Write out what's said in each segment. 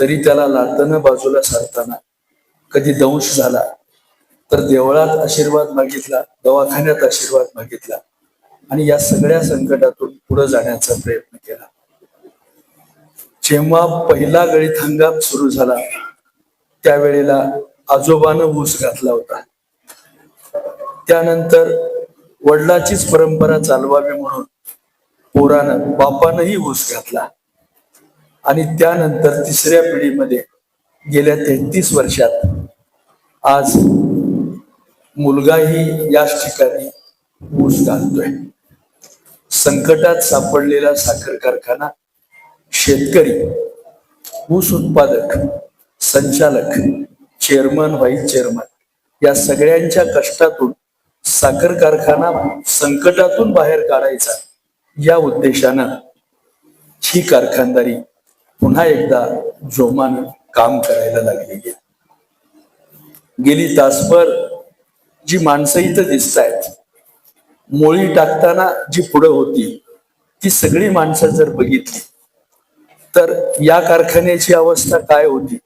तरी त्याला लाटणं बाजूला सारताना कधी दंश झाला तर देवळात आशीर्वाद मागितला दवाखान्यात आशीर्वाद मागितला आणि या सगळ्या संकटातून पुढे जाण्याचा प्रयत्न केला. जेव्हा पहिला गळीत हंगाम सुरू झाला त्यावेळेला आजोबानं ऊस घातला होता. त्यानंतर वडिलाचीच परंपरा चालवावी म्हणून पोरानं बापानंही ऊस घातला. आणि त्यानंतर तिसऱ्या पिढीमध्ये गेल्या तेहतीस वर्षात आज मुलगाही याच ठिकाणी ऊस घालतोय. संकटात सापडलेला साखर कारखाना शेतकरी ऊस उत्पादक संचालक चेअरमन व्हाईस चेअरमन या सगळ्यांच्या कष्टातून साखर कारखाना संकटातून बाहेर काढायचा या उद्देशानं ही कारखानदारी पुन्हा एकदा जोमानं काम करायला लागलेली आहे गेली तासभर जी माणसं इथं दिसत आहेत मोळी टाकताना जी पुढं होती ती सगळी माणसं जर बघितली तर या कारखान्याची अवस्था काय होती?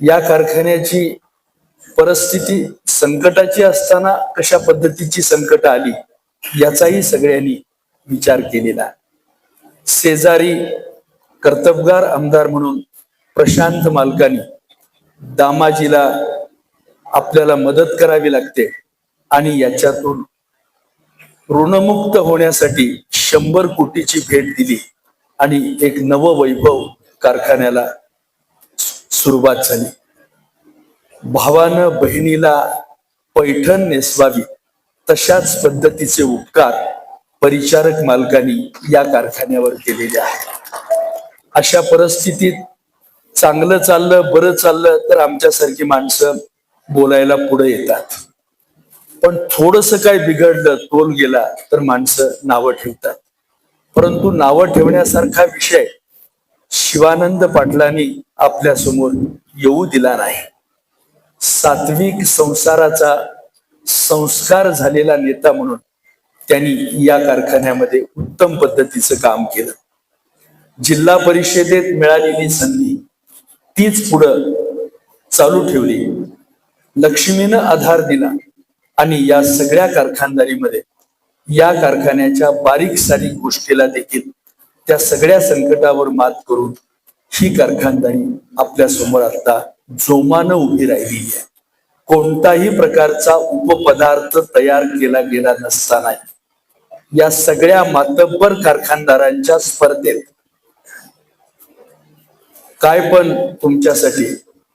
या कारखान्याची परिस्थिती संकटाची असताना कशा पद्धतीची संकट आली? याचाही सगळ्यांनी विचार केलेला. शेजारी कर्तबगार आमदार म्हणून प्रशांत मालकानी दामाजीला आपल्याला मदत करावी लागते आणि याच्यातून ऋणमुक्त होण्यासाठी शंभर कोटीची भेट दिली आणि एक नव वैभव कारखान्याला सुरुवात झाली. भावानं बहिणीला पैठण नेसवावी तशाच पद्धतीचे उपकार परिचारक मालकांनी या कारखान्यावर केलेले आहेत. अशा परिस्थितीत चांगलं चाललं बरं चाललं तर आमच्यासारखी माणसं बोलायला पुढे येतात. पण थोडस काय बिघडलं तोल गेला तर माणसं नावं ठेवतात. परंतु नावं ठेवण्यासारखा विषय शिवानंद पाटलांनी आपल्यासमोर येऊ दिला नाही. सात्विक संसाराचा संस्कार झालेला नेता म्हणून त्यांनी या कारखान्यामध्ये उत्तम पद्धतीचं काम केलं. जिल्हा परिषदेत मिळालेली संधी तीच पुढं चालू ठेवली. लक्ष्मीनं आधार दिला आणि या सगळ्या कारखानदारीमध्ये या कारखान्याच्या बारीक सारीक गोष्टीला देखील त्या सगळ्या संकटावर मात करून ही कारखानदारी आपल्यासमोर आता जोमानं उभी राहिली आहे. कोणताही प्रकारचा उपपदार्थ तयार केला गेला नसताना या सगळ्या मातब्बर कारखानदारांच्या स्पर्धेत काय पण तुमच्यासाठी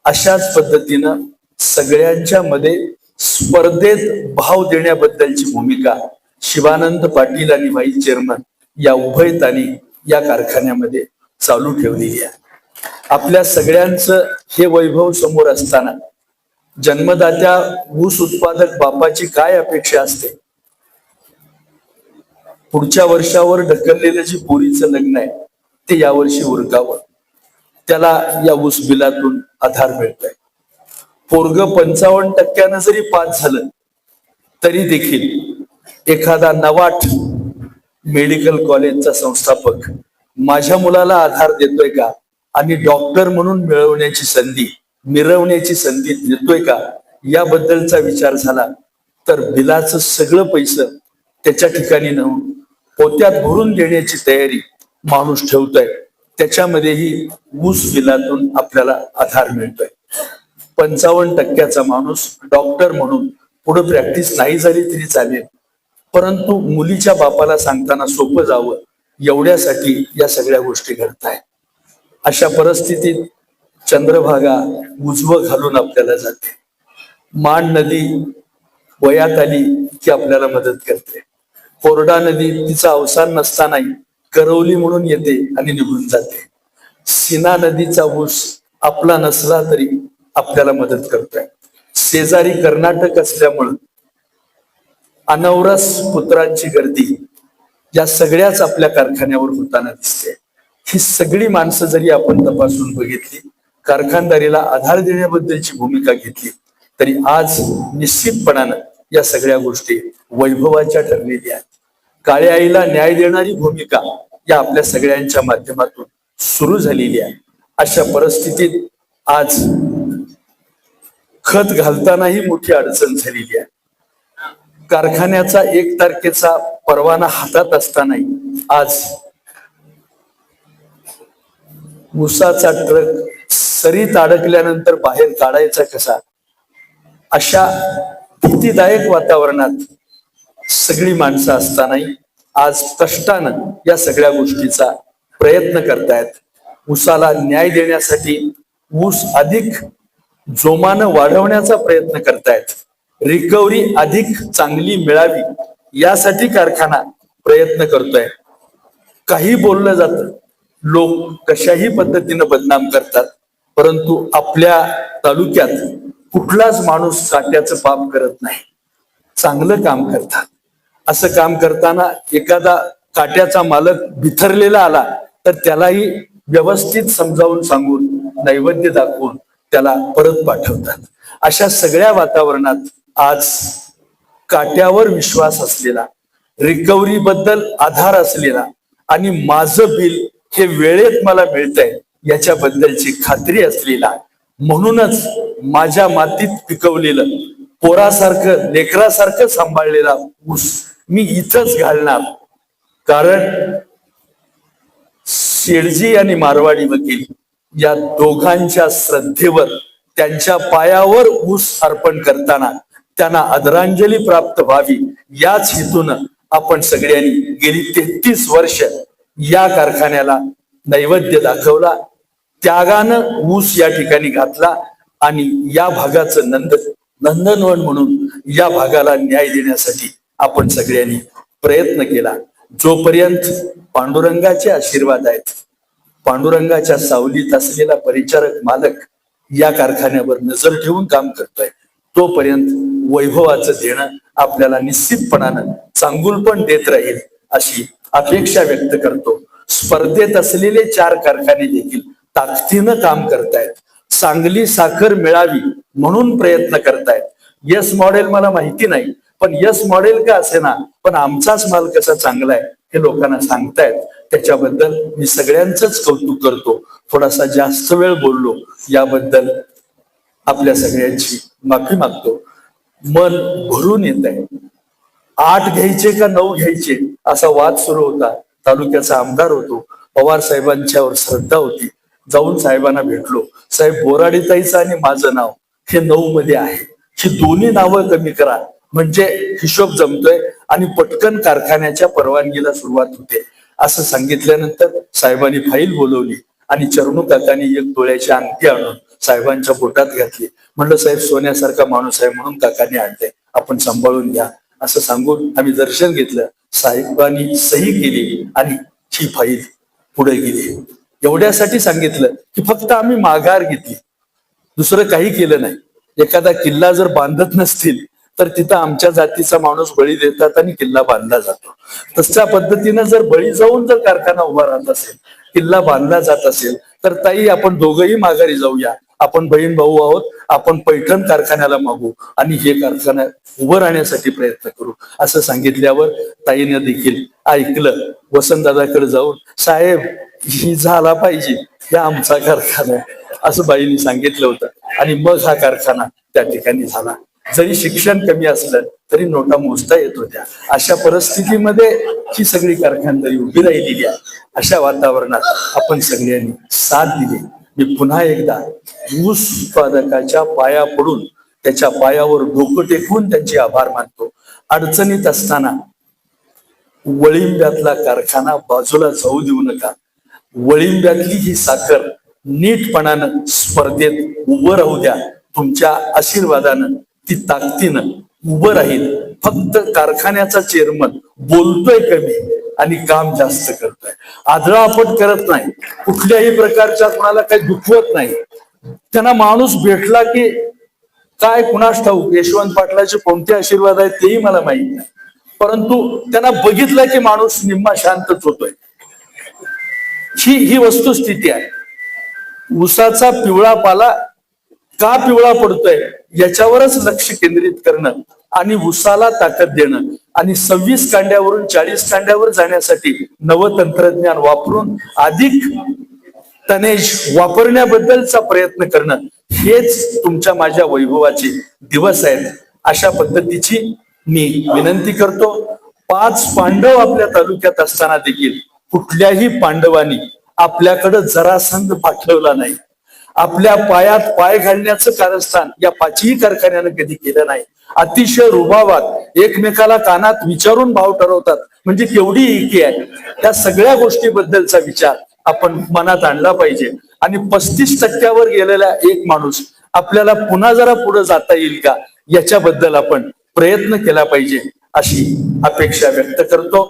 अशाच पद्धतीनं सगळ्यांच्या मध्ये स्पर्धेत भाव देण्याबद्दलची भूमिका शिवानंद पाटील आणि व्हाईस चेअरमन या उभयतानी या कारखान्यामध्ये चालू ठेवलेली आहे. आपल्या सगळ्यांचं हे वैभव समोर असताना जन्मदात्या ऊस उत्पादक बापाची काय अपेक्षा असते? पुढच्या वर्षावर ढकललेलं जे पोरीचं लग्न आहे ते यावर्षी उरकावं. त्याला या ऊस बिलातून आधार मिळतोय. पोरग पंचावन्न टक्क्यानं जरी पास झालं तरी देखील एखादा नवाट मेडिकल कॉलेजचा संस्थापक माझ्या मुलाला आधार देतोय का? आणि डॉक्टर म्हणून मिळवण्याची संधी मिरवण्याची संधी देतोय का? याबद्दलचा विचार झाला तर बिलाचं सगळं पैसं त्याच्या ठिकाणी नेऊन पोत्यात भरून देण्याची तयारी माणूस ठेवतोय. त्याच्यामध्येही ऊस बिलातून आपल्याला आधार मिळतोय. पंचावन्न टक्क्याचा माणूस डॉक्टर म्हणून पुढे प्रॅक्टिस नाही झाली तरी चालेल. परंतु मुलीच्या बापाला सांगताना सोपं जावं एवढ्यासाठी या सगळ्या गोष्टी घडताय. अशा परिस्थितीत चंद्रभागा उजवं घालून आपल्याला जाते. मान नदी वयात आली की आपल्याला मदत करते. कोरडा नदी तिचं अवसान नसतानाही करवली म्हणून येते आणि निघून जाते. सीना नदीचा ऊस आपला नसला तरी आपल्याला मदत करतोय. शेजारी कर्नाटक असल्यामुळं अनवरस पुत्रांची गर्दी या सगळ्याच आपल्या कारखान्यावर होताना दिसते. ही सगळी माणसं जरी आपण तपासून बघितली कारखानदारीला आधार देण्याबद्दलची भूमिका घेतली तरी आज निश्चितपणानं या सगळ्या गोष्टी वैभवाच्या ठरलेल्या आहेत. काळ्या आईला न्याय देणारी भूमिका या आपल्या सगळ्यांच्या माध्यमातून सुरू झालेली आहे. अशा परिस्थितीत आज खत घालतानाही मोठी अडचण झालेली आहे. कारखान्याचा एक तारखेचा परवाना हातात असतानाही आज उसाचा ट्रक सरीत अडकल्यानंतर बाहेर काढायचा कसा? अशा भीतीदायक वातावरणात सगळी माणसं असतानाही आज कष्टानं या सगळ्या गोष्टीचा प्रयत्न करतायत. ऊसाला न्याय देण्यासाठी ऊस अधिक जोमानं वाढवण्याचा प्रयत्न करतायत. रिकव्हरी अधिक चांगली मिळावी यासाठी कारखाना प्रयत्न करतोय. काही बोललं जातं. लोक कशाही पद्धतीनं बदनाम करतात परंतु आपल्या तालुक्यात कुठलाच माणूस काट्याचं पाप करत नाही. चांगलं काम करतात. असं काम करताना एखादा काट्याचा मालक बिथरलेला आला तर त्यालाही व्यवस्थित समजावून सांगून नैवेद्य दाखवून त्याला परत पाठवतात. अशा सगळ्या वातावरणात आज काट्यावर विश्वास असलेला रिकव्हरी बद्दल आधार असलेला आणि माझं बिल हे वेळेत मला मिळतंय याच्याबद्दलची खात्री असलेला म्हणूनच माझ्या मातीत पिकवलेलं पोरासारखं लेकरासारखं सांभाळलेला ऊस मी इथंच घालणार. कारण शेडजी आणि मारवाडी वकील या दोघांच्या श्रद्धेवर त्यांच्या पायावर ऊस अर्पण करताना त्यांना आदरांजली प्राप्त व्हावी याच हेतून आपण सगळ्यांनी गेली तेहतीस वर्ष या कारखान्याला नैवेद्य दाखवला त्यागानं ऊस या ठिकाणी घातला आणि या भागाचं नंद नंदनवन म्हणून या भागाला न्याय देण्यासाठी आपण सगळ्यांनी प्रयत्न केला. जोपर्यंत पांडुरंगाचे आशीर्वाद आहेत पांडुरंगाच्या सावलीत असलेला परिचारक मालक या कारखान्यावर नजर ठेवून काम करतोय तोपर्यंत वैभवाचं देणं आपल्याला निश्चितपणानं चांगुलपण देत राहील अशी अपेक्षा व्यक्त करतो. स्पर्धेत असलेले चार कारखाने देखील ताकदीनं काम करतायत. चांगली साखर मिळावी म्हणून प्रयत्न करतायत. यस मॉडेल मला माहिती नाही पण यस मॉडेल का असे ना पण आमचाच माल कसा चांगला आहे हे लोकांना सांगतायत. त्याच्याबद्दल मी सगळ्यांचंच कौतुक करतो. थोडासा जास्त वेळ बोललो याबद्दल आपल्या सगळ्यांची माफी मागतो. मन भरून येत आहे. आठ घ्यायचे का नऊ घ्यायचे असा वाद सुरू होता. तालुक्याचा आमदार होतो. पवार साहेबांच्यावर श्रद्धा होती. जाऊन साहेबांना भेटलो. साहेब बोराडीताईचं आणि माझं नाव हे नऊ मध्ये आहे. ही दोन्ही नावं कमी करा. म्हणजे हिशोब जमतोय आणि पटकन कारखान्याच्या परवानगीला सुरुवात होते. असं सांगितल्यानंतर साहेबांनी फाईल बोलवली आणि चरणू काकांनी एक डोळ्याची अंगठी आणून साहेबांच्या पोटात घातली. म्हणलं साहेब सोन्यासारखा माणूस आहे म्हणून काकांनी आणले आपण सांभाळून घ्या. असं सांगून आम्ही दर्शन घेतलं. साहेबांनी सही केली आणि ही फाईल पुढे गेली. एवढ्यासाठी सांगितलं की फक्त आम्ही माघार घेतली. दुसरं काही केलं नाही. एखादा किल्ला जर बांधत नसतील तर तिथं आमच्या जातीचा माणूस बळी देतात आणि किल्ला बांधला जातो. तशा पद्धतीनं जर बळी जाऊन जर कारखाना उभा राहत असेल किल्ला बांधला जात असेल तर ताई आपण दोघंही माघारी जाऊया. आपण बहीण भाऊ आहोत आपण पैठण कारखान्याला मागू आणि हे कारखाना उभं राहण्यासाठी प्रयत्न करू. असं सांगितल्यावर ताईनं देखील ऐकलं. वसंतदादाकडे जाऊन साहेब ही झाला पाहिजे. हे आमचा कारखाना आहे. असं बाईंनी सांगितलं होतं. आणि मग हा कारखाना त्या ठिकाणी झाला. जरी शिक्षण कमी असलं तरी नोटा मोजता येत होत्या. अशा परिस्थितीमध्ये ही सगळी कारखानदारी उभी राहिलेली आहे. अशा वातावरणात आपण सगळ्यांनी साथ दिली. मी पुन्हा एकदा ऊस उत्पादकाच्या पाया पडून त्याच्या पायावर डोकं टेकवून त्यांचे आभार मानतो. अडचणीत असताना वळिंब्यातला कारखाना बाजूला जाऊ देऊ नका. वळिंब्यातली ही साखर नीटपणानं स्पर्धेत उभं राहू द्या. तुमच्या आशीर्वादानं ती ताकदीनं उभं राहील. फक्त कारखान्याचा चेअरमन बोलतोय कमी आणि काम जास्त करतोय. आदळापट करत नाही. कुठल्याही प्रकारच्या कोणाला काही दुखवत नाही. त्यांना माणूस भेटला की काय कुणास ठाऊक? यशवंत पाटलाचे कोणते आशीर्वाद आहेत तेही मला माहीत नाही. परंतु त्यांना बघितलं की माणूस निम्मा शांतच होतोय. ही ही वस्तुस्थिती आहे. ऊसाचा पिवळा पाला का पिवळा पडतोय याच्यावरच लक्ष केंद्रित करणं आणि ऊसाला ताकद देणं. आणि सव्वीस कांड्यावरून चाळीस कांड्यावर जाण्यासाठी नवतंत्रज्ञान वापरून अधिक तनेज वापरण्याबद्दलचा प्रयत्न करणं हेच तुमच्या माझ्या वैभवाचे दिवस आहेत. अशा पद्धतीची मी विनंती करतो. पाच पांडव आपल्या तालुक्यात असताना देखील कुठल्याही पांडवांनी आपल्याकडं जरासंध पाठवला नाही. आपल्या पायात पाय घालण्याचं कारस्थान या पाचही कारखान्यानं कधी केलं नाही. अतिशय रुबावात एकमेकाला कानात विचारून भाव ठरवतात. म्हणजे केवढी एकी आहे? त्या सगळ्या गोष्टीबद्दलचा विचार आपण मनात आणला पाहिजे. आणि पस्तीस टक्क्यावर गेलेला एक माणूस आपल्याला पुन्हा जरा पुढे जाता येईल का? याच्याबद्दल आपण प्रयत्न केला पाहिजे अशी अपेक्षा व्यक्त करतो.